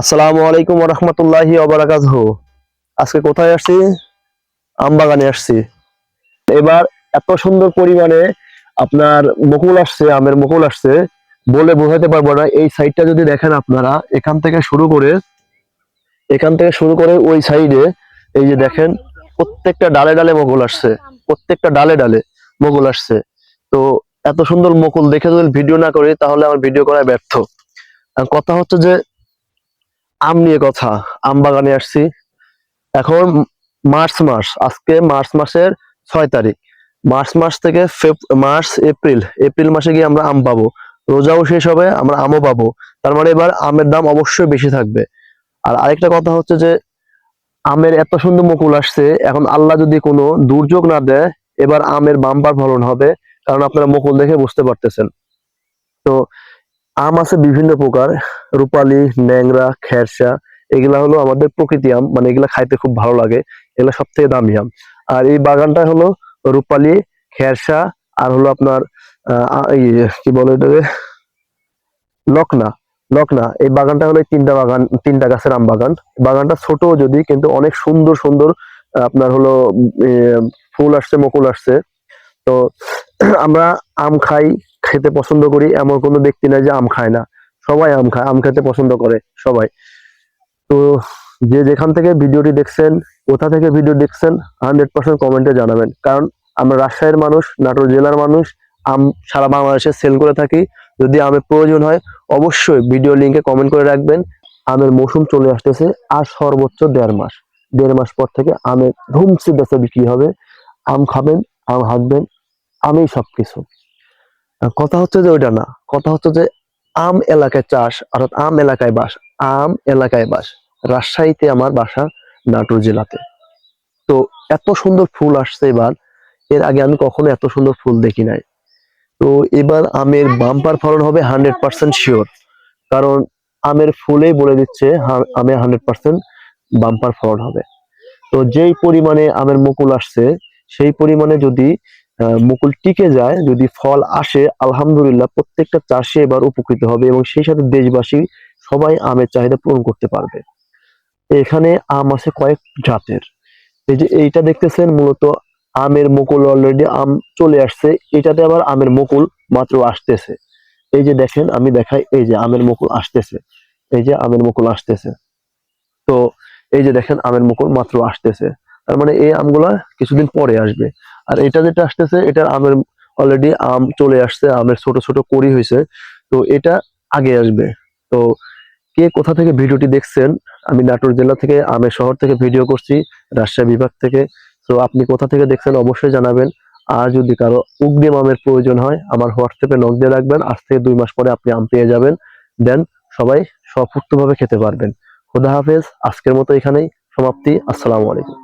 আসসালামু আলাইকুম রহমতুল্লাহি আজকে কোথায় আসছি? আমবাগানে আসছি। এবার এত সুন্দর পরিমাণে আপনার মুকুল আসছে, আমের মুকুল আসছে, বলে বোঝাতে পারব না। এই সাইডটা যদি দেখেন আপনারা, এখান থেকে শুরু করে, এখান থেকে শুরু করে ওই সাইডে এই যে দেখেন, প্রত্যেকটা ডালে ডালে মুকুল আসছে। প্রত্যেকটা ডালে ডালে মুকুল আসছে। তো এত সুন্দর মুকুল দেখে যদি ভিডিও না করি, তাহলে আমার ভিডিও করায় ব্যর্থ। কথা হচ্ছে যে আম নিয়ে কথা, আম বাগানে আসছি। এখন মার্চ মাস, আজকে মার্চ মাসের ছয় তারিখ। মার্চ মাস থেকে মার্চ, এপ্রিল এপ্রিল মাসে গিয়ে আমরা আম পাবো। রোজাও শেষ হবে, আমরা আমও পাবো। তার মানে এবার আমের দাম অবশ্যই বেশি থাকবে। আর আরেকটা কথা হচ্ছে যে, আমের এত সুন্দর মুকুল আসছে, এখন আল্লাহ যদি কোনো দুর্যোগ না দেয়, এবার আমের বাম্পার ফলন হবে, কারণ আপনারা মুকুল দেখে বুঝতে পারতেছেন। তো আম আছে বিভিন্ন প্রকার। রূপালী, ন্যাংরা খেরসা এগুলা হলো আমাদের প্রকৃতি আম মানে এগুলা খাইতে খুব ভালো লাগে। এগুলা সব থেকে দামি আম। আর এই বাগানটা হলো রূপালী খেরসা আর হলো আপনার কি বলে এটাকে লকনা লকনা। এই বাগানটা হলো তিনটা বাগান, তিনটা গাছের আম বাগান। বাগানটা ছোট যদি, কিন্তু অনেক সুন্দর সুন্দর, আপনার হলো ফুল আসছে, মুকুল আসছে। তো আমরা আম খাই খেতে পছন্দ করি, এমন কোনো ব্যক্তি নাই যে আম খায় না। সবাই আম খায়, আম খেতে পছন্দ করে, সবাই। তো যে যেখান থেকে ভিডিওটি দেখছেন, কোথা থেকে ভিডিও দেখছেন হান্ড্রেড পার্সেন্ট কমেন্টে জানাবেন। কারণ আমরা রাজশাহীর মানুষ, নাটোর জেলার মানুষ, আম সারা বাংলাদেশে সেল করে থাকি। যদি আমের প্রয়োজন হয়, অবশ্যই ভিডিও লিঙ্কে কমেন্ট করে রাখবেন। আমের মৌসুম চলে আসতেছে, আর সর্বোচ্চ দেড় মাস। দেড় মাস পর থেকে আমের ধুমসি বেচা বিক্রি হবে। আম খাবেন, আম হাঁকবেন, আমেই সবকিছু। আর কথা হচ্ছে যে ওইটা না। কথা হচ্ছে যে আম এলাকায় চাষ, অর্থাৎ আম এলাকায় বাস, আম এলাকায় বাস, রাজশাহীতে আমার বাসা নাটোর জেলাতে। তো এত সুন্দর ফুল আসছে এবার, এর আগে আমি কখনো এত সুন্দর ফুল দেখি নাই। তো এবার আমের বাম্পার ফলন হবে হান্ড্রেড পার্সেন্ট শিওর, কারণ আমের ফুলে বলে দিচ্ছে আমের হান্ড্রেড পার্সেন্ট বাম্পার ফলন হবে। তো যেই পরিমাণে আমের মুকুল আসছে, সেই পরিমাণে যদি মুকুল টিকে যায়, যদি ফল আসে, আলহামদুলিল্লাহ প্রত্যেকটা চাষি এবার উপকৃত হবে এবং সেই সাথে দেশবাসী সবাই আমের চাহিদা পূরণ করতে পারবে। এখানে আম আছে কয়েক জাতের। এই যে এইটা দেখতেছেন, মূলত আমের মুকুল অলরেডি আম চলে আসছে। এটাতে আবার আমের মুকুল মাত্র আসতেছে। এই যে দেখেন, আমি দেখাই, এই যে আমের মুকুল আসতেছে। এই যে আমের মুকুল আসতেছে। তো এই যে দেখেন, আমের মুকুল মাত্র আসতেছে। তার মানে এই আমগুলা কিছুদিন পরে আসবে। আর এটা যেটা আসতেছে, এটার আমের অলরেডি আম চলে আসছে, আমের ছোট ছোট কড়ি হয়েছে। তো এটা আগে আসবে। তো কে কোথা থেকে ভিডিওটি দেখছেন, আমি নাটোর জেলা থেকে, আমের শহর থেকে ভিডিও করছি, রাজশাহী বিভাগ থেকে। তো আপনি কোথা থেকে দেখছেন অবশ্যই জানাবেন। আর যদি কারও অগ্রিম আমের প্রয়োজন হয়, আমার হোয়াটসঅ্যাপে নক দিয়ে রাখবেন। আজ থেকে দুই মাস পরে আপনি আম পেয়ে যাবেন। দেন সবাই ভাবে খেতে পারবেন। খোদা হাফেজ। আজকের মতো এখানেই সমাপ্তি। আসসালামু আলাইকুম।